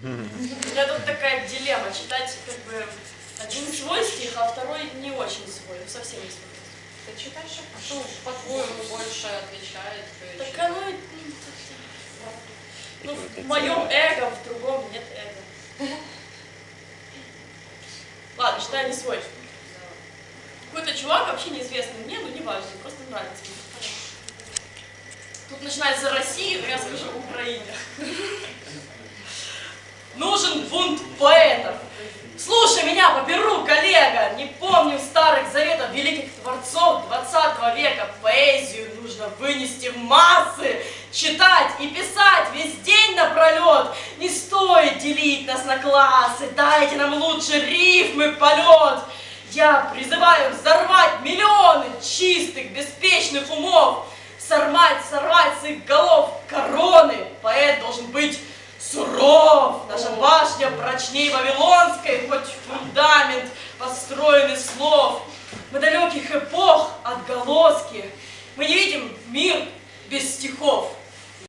У меня тут такая дилемма, читать как бы один свой стих, а второй не очень свой, совсем не свой. Ты читаешь, а что по-твоему больше отвечает? Так оно, ну, в моем эго, в другом нет эго. Ладно, читаю не свой. Какой-то чувак, вообще неизвестный мне, но не важно, просто нравится мне. Тут начинается Россия, но я скажу Украина. 20 века. Поэзию нужно вынести в массы, читать и писать весь день напролет. Не стоит делить нас на классы, дайте нам лучше рифмы полет. Я призываю взорвать миллионы чистых, беспечных умов, сорвать, сорвать с их голов короны. Поэт должен быть суров. Наша башня прочней Вавилонской, хоть фундамент построен из слов. Мы далеких эпох отголоски. Мы не видим мир без стихов.